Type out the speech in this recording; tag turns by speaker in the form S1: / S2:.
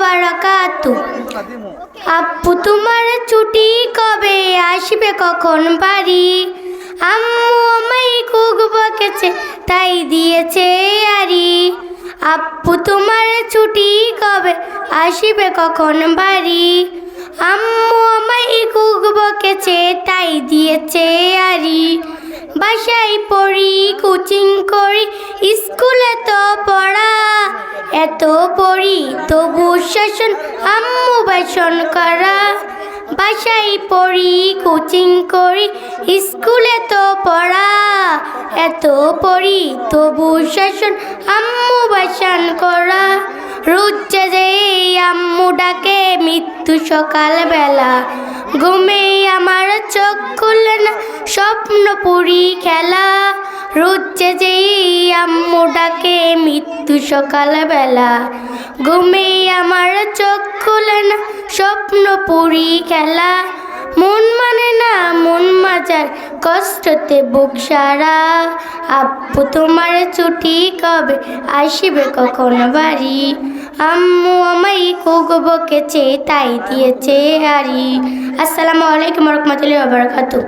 S1: বারাকাতু। আপু, তোমার ছুটি কবে? আসবে কখন বাড়ি? আম্মু আমায় কুক বকেছে, তাই দিয়েছে আরি। আপু, তোমার ছুটি কবে? আসবে কখন বাড়ি? আম্মু আমায় কুক বকেছে, তাই দিয়েছে আরি। বাসায় পড়ি, কোচিং করি এত পড়ি তবু শাসন আম্মু বাসন করা। বাসায় পড়ি, কোচিং করি, স্কুলে তো পড়া। এত পড়ি তবু শাসন আম্মু বাসন করা। রুজ্জে যে আম্মু ডাকে মৃত্যু সকালবেলা। ঘুমে আমার চোখ খুলে না স্বপ্ন পুরি খেলা। রুজ্জে যেই আম্মু ডাকে, মৃত্যু সকালবেলা। ঘুমে আমার চোখ খুলে না, স্বপ্ন পুরি খেলা। মন মানে না, মন মাজার, কষ্টতে বুক সারা। আপু তোমার ছুটি কবে? আসবে কখন বাড়ি? আম্মু আমায় কুক বকেছে তাই দিয়েছে হারি আসসালামু আলাইকুম রহমতুল্লাহ বারাকাতু